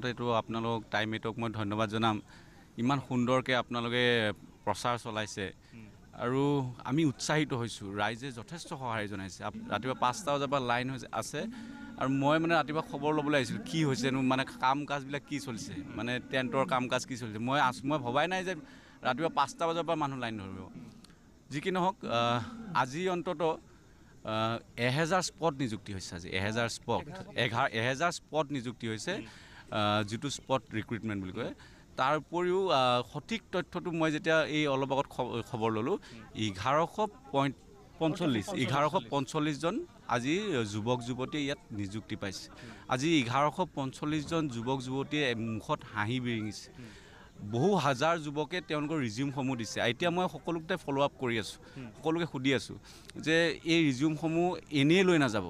প্ৰথমতেতো আপোনালোক টাইম এইটক মই ধন্যবাদ জনাম। ইমান সুন্দৰকৈ আপোনালোকে প্ৰচাৰ চলাইছে। আৰু আমি উৎসাহিত হৈছোঁ। ৰাইজে যথেষ্ট সঁহাৰি জনাইছে। ৰাতিপুৱা পাঁচটা বজাৰ পৰা লাইন হৈছে আছে। আৰু মই মানে ৰাতিপুৱা খবৰ ল'বলৈ আহিছিলোঁ। কি হৈছেনো মানে কাম কাজবিলাক কি চলিছে? মানে টেণ্টৰ কাম কাজ কি চলিছে? মই আছ মই ভবাই নাই যে ৰাতিপুৱা পাঁচটা বজাৰ পৰা মানুহ লাইন ধৰিব। যি কি নহওক আজি অন্তত এহেজাৰ স্পট নিযুক্তি হৈছে আজি। এহেজাৰ স্পট। এঘাৰ এহেজাৰ স্পট নিযুক্তি হৈছে। যিটো স্পট ৰিক্ৰুইটমেণ্ট বুলি কয় তাৰ উপৰিও সঠিক তথ্যটো মই যেতিয়া এই অলপ আগত খবৰ ল'লোঁ এঘাৰশ পইণ্ট পঞ্চল্লিছ এঘাৰশ পঞ্চল্লিছজন আজি যুৱক যুৱতীয়ে ইয়াত নিযুক্তি পাইছে। আজি এঘাৰশ পঞ্চল্লিছজন যুৱক যুৱতীয়ে মুখত হাঁহি বিৰিঙিছে। বহু হাজাৰ যুৱকে তেওঁলোকৰ ৰিজিউমসমূহ দিছে। এতিয়া মই সকলোকে ফ'ল' আপ কৰি আছোঁ সকলোকে সুধি আছোঁ যে এই ৰিজিউমসমূহ এনেই লৈ নাযাব।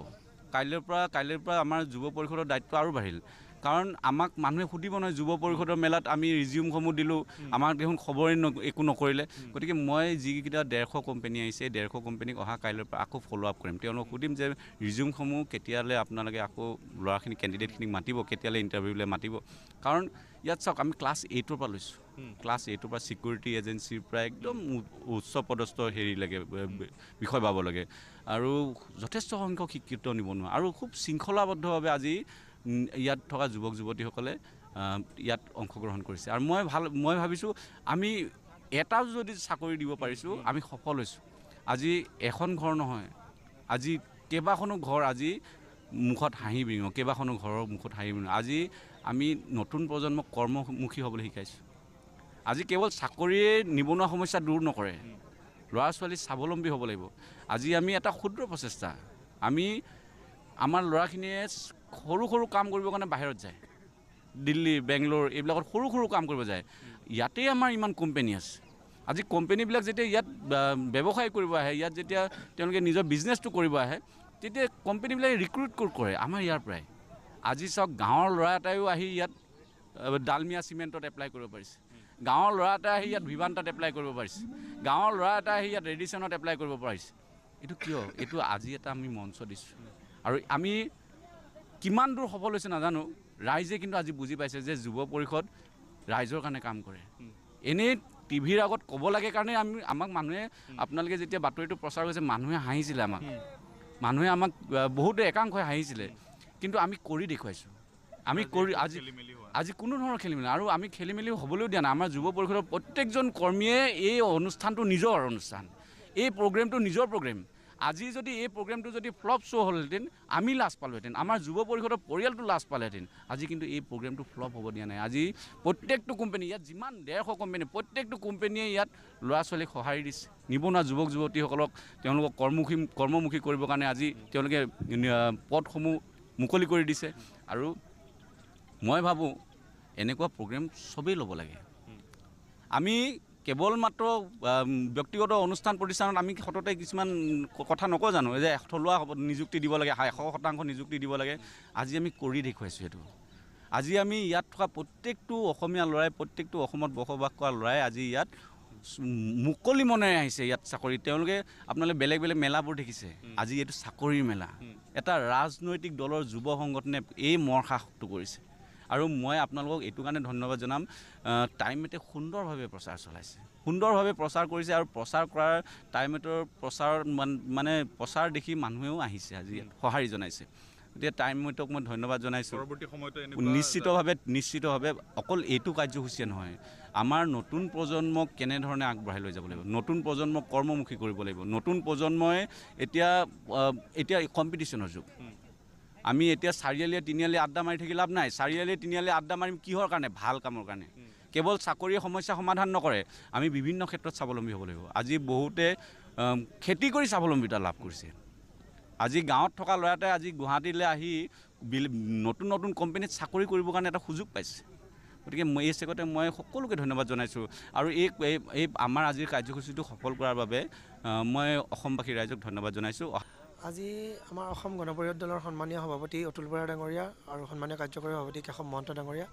কাইলৈৰ পৰা কাইলৈৰ পৰা আমাৰ যুৱ পৰিষদৰ দায়িত্ব আৰু বাঢ়িল। কাৰণ আমাক মানুহে সুধিব নহয় যুৱ পৰিষদৰ মেলাত আমি ৰিজিউমসমূহ দিলোঁ আমাক দেখোন খবৰেই ন- একো নকৰিলে। গতিকে মই যিকেইটা ডেৰশ কোম্পানী আহিছে এই ডেৰশ কোম্পানীক অহা কাইলৈৰ পৰা আকৌ ফ'ল' আপ কৰিম। তেওঁলোকক সুধিম যে ৰিজিউমসমূহ কেতিয়ালৈ আপোনালোকে আকৌ ল'ৰাখিনি কেণ্ডিডেটখিনিক মাতিব কেতিয়ালৈ ইণ্টাৰভিউলৈ মাতিব। কাৰণ ইয়াত চাওক আমি ক্লাছ এইটৰ পৰা লৈছোঁ। ক্লাছ এইটৰ পৰা ছিকিউৰিটি এজেঞ্চিৰ পৰা একদম উচ্চ পদস্থ হেৰিলৈকে ব- ব- বিষয় পাবলৈকে আৰু যথেষ্ট সংখ্যক শিক্ষিত নিবনুৱা। আৰু খুব শৃংখলাবদ্ধভাৱে আজি ইয়াত থকা যুৱক যুৱতীসকলে ইয়াত অংশগ্ৰহণ কৰিছে। আৰু মই ভাল মই ভাবিছোঁ আমি এটাও যদি চাকৰি দিব পাৰিছোঁ আমি সফল হৈছোঁ। আজি এখন ঘৰ নহয় আজি কেইবাখনো ঘৰ আজি মুখত হাঁহি বিৰিঙ কেইবাখনো ঘৰৰ মুখত হাঁহি বিৰিঙ আজি আমি নতুন প্ৰজন্মক কৰ্মমুখী হ'বলৈ শিকাইছোঁ। আজি কেৱল চাকৰিয়ে নিবনুৱা সমস্যা দূৰ নকৰে ল'ৰা ছোৱালী স্বাৱলম্বী হ'ব লাগিব। আজি আমি এটা ক্ষুদ্ৰ প্ৰচেষ্টা আমি আমাৰ ল'ৰাখিনিয়ে সৰু সৰু কাম কৰিবৰ কাৰণে বাহিৰত যায়। দিল্লী বেংগলোৰ এইবিলাকত সৰু সৰু কাম কৰিব যায়। ইয়াতেই আমাৰ ইমান কোম্পেনী আছে। আজি কোম্পেনীবিলাক যেতিয়া ইয়াত ব্যৱসায় কৰিব আহে ইয়াত যেতিয়া তেওঁলোকে নিজৰ বিজনেছটো কৰিব আহে তেতিয়া কোম্পেনীবিলাকে ৰিক্ৰুইট কৰে আমাৰ ইয়াৰ পৰাই। আজি চাওক গাঁৱৰ ল'ৰা এটাইও আহি ইয়াত ডালমিয়া চিমেণ্টত এপ্লাই কৰিব পাৰিছে। গাঁৱৰ ল'ৰা এটা আহি ইয়াত ভিভান্তাত এপ্লাই কৰিব পাৰিছে। গাঁৱৰ ল'ৰা এটা আহি ইয়াত ৰেডিশ্যনত এপ্লাই কৰিব পাৰিছে। এইটো কিয়? এইটো আজি এটা আমি মঞ্চ দিছোঁ। আৰু আমি কিমান দূৰ সফল হৈছে নাজানো। ৰাইজে কিন্তু আজি বুজি পাইছে যে যুৱ পৰিষদ ৰাইজৰ কাৰণে কাম কৰে। এনেই টিভিৰ আগত ক'ব লাগে কাৰণে আমি আমাক মানুহে আপোনালোকে যেতিয়া বাতৰিটো প্ৰচাৰ কৰিছে মানুহে হাঁহিছিলে আমাক। মানুহে আমাক বহুতে একাংশই হাঁহিছিলে। কিন্তু আমি কৰি দেখুৱাইছোঁ। আমি কৰি আজি আজি কোনো ধৰণৰ খেলি মেলি আৰু আমি খেলি মেলি হ'বলৈও দিয়া নাই। আমাৰ যুৱ পৰিষদৰ প্ৰত্যেকজন কৰ্মীয়ে এই অনুষ্ঠানটো নিজৰ অনুষ্ঠান। এই প্ৰগ্ৰেমটো নিজৰ প্ৰগ্ৰেম। আজি যদি এই প্ৰগ্ৰেমটো যদি ফ্লপ শ্ব' হ'লহেঁতেন আমি লাজ পালোহেঁতেন। আমাৰ যুৱ পৰিষদৰ পৰিয়ালটো লাজ পালেহেঁতেন। আজি কিন্তু এই প্ৰগ্ৰেমটো ফ্লপ হ'ব দিয়া নাই। আজি প্ৰত্যেকটো কোম্পানী ইয়াত যিমান ডেৰশ কোম্পানী প্ৰত্যেকটো কোম্পানীয়ে ইয়াত ল'ৰা ছোৱালীক সঁহাৰি দিছে। নিবনুৱা যুৱক যুৱতীসকলক তেওঁলোকক কৰ্মমুখী কৰ্মমুখী কৰিবৰ কাৰণে আজি তেওঁলোকে আহ, পদসমূহ মুকলি কৰি দিছে। আৰু মই ভাবোঁ এনেকুৱা প্ৰগ্ৰেম চবেই ল'ব লাগে। আমি কেৱল মাত্ৰ ব্যক্তিগত অনুষ্ঠান প্ৰতিষ্ঠানত আমি সততে কিছুমান কথা নকওঁ জানো যে থলুৱা হ'ব- নিযুক্তি দিব লাগে এশ শতাংশ নিযুক্তি দিব লাগে। আজি আমি কৰি দেখুৱাইছোঁ সেইটো। আজি আমি ইয়াত থকা প্ৰত্যেকটো অসমীয়া ল'ৰাই প্ৰত্যেকটো অসমত বসবাস কৰা ল'ৰাই আজি ইয়াত মুকলি মনেৰে আহিছে ইয়াত চাকৰি। তেওঁলোকে আপোনালোকে বেলেগ বেলেগ মেলাবোৰ দেখিছে। আজি এইটো চাকৰিৰ মেলা। এটা ৰাজনৈতিক দলৰ যুৱ সংগঠনে এই মৰসাহটো কৰিছে। আৰু মই আপোনালোকক এইটো কাৰণে ধন্যবাদ জনাম আহ, টাইমমেটে সুন্দৰভাৱে প্ৰচাৰ চলাইছে। সুন্দৰভাৱে প্ৰচাৰ কৰিছে আৰু প্ৰচাৰ কৰাৰ টাইমেটৰ প্ৰচাৰ মান- প্ৰচাৰ দেখি মানুহেও আহিছে আজি সঁহাৰি জনাইছে। গতিকে টাইমেটক মই ধন্যবাদ জনাইছোঁ। পৰৱৰ্তী সময়তো নিশ্চিতভাৱে নিশ্চিতভাৱে অকল এইটো কাৰ্যসূচীয়ে নহয় আমাৰ নতুন প্ৰজন্মক কেনেধৰণে আগবঢ়াই লৈ যাব লাগিব নতুন প্ৰজন্মক কৰ্মমুখী কৰিব লাগিব নতুন প্ৰজন্মই এতিয়া এতিয়া কম্পিটিশ্যনৰ যুগ। আমি এতিয়া চাৰিআলিয়ে তিনিআলি আড্ডা মাৰি থাকি লাভ নাই। চাৰিআলিয়ে তিনিআলি আড্ডা মাৰিম কিহৰ কাৰণে? ভাল কামৰ কাৰণে। কেৱল চাকৰিয়ে সমস্যা সমাধান নকৰে আমি বিভিন্ন ক্ষেত্ৰত স্বাৱলম্বী হ'ব লাগিব। আজি বহুতে খেতি কৰি স্বাৱলম্বিতা লাভ কৰিছে। আজি গাঁৱত থকা ল'ৰা এটাই আজি গুৱাহাটীলৈ আহি বিল নতুন নতুন কোম্পানীত চাকৰি কৰিবৰ কাৰণে এটা সুযোগ পাইছে। গতিকে মই এই চেগতে মই সকলোকে ধন্যবাদ জনাইছোঁ। আৰু এই এই- আমাৰ আজিৰ কাৰ্যসূচীটো সফল কৰাৰ বাবে মই অসমবাসী ৰাইজক ধন্যবাদ জনাইছোঁ। আজি আমাৰ অসম গণ পৰিষদ দলৰ সন্মানীয় সভাপতি অতুল বৰা ডাঙৰীয়া আৰু সন্মানীয় কাৰ্যকৰী সভাপতি কেশৱ মহন্ত ডাঙৰীয়া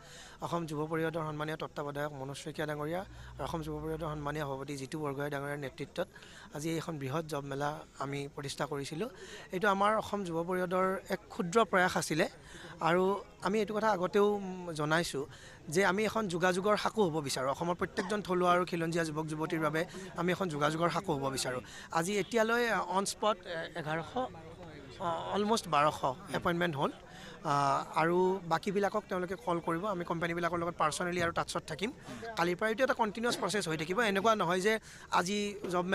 অসম যুৱ পৰিষদৰ সন্মানীয় তত্ত্বাৱধায়ক মনোজ শইকীয়া ডাঙৰীয়া আৰু অসম যুৱ পৰিষদৰ সন্মানীয় সভাপতি জিতু বৰগোহাঁই ডাঙৰীয়াৰ নেতৃত্বত আজি এখন বৃহৎ জব মেলা আমি প্ৰতিষ্ঠা কৰিছিলোঁ। এইটো আমাৰ অসম যুৱ পৰিষদৰ এক ক্ষুদ্ৰ প্ৰয়াস আছিলে। আৰু আমি এইটো কথা আগতেও জনাইছোঁ যে আমি এখন যোগাযোগৰ সাঁকো হ'ব বিচাৰোঁ। অসমৰ প্ৰত্যেকজন থলুৱা আৰু খিলঞ্জীয়া যুৱক যুৱতীৰ বাবে আমি এখন যোগাযোগৰ সাঁকো হ'ব বিচাৰোঁ। আজি এতিয়ালৈ অন স্পট এঘাৰশ অলম'ষ্ট বাৰশ এপইণ্টমেণ্ট হ'ল। আৰু বাকীবিলাকক তেওঁলোকে কল কৰিব। আমি কোম্পানীবিলাকৰ লগত পাৰ্চনেলি আৰু টাচত থাকিম। কালিৰ পৰা এইটো এটা কণ্টিনিউৱাছ প্ৰচেছ হৈ থাকিব। এনেকুৱা নহয় যে আজি জব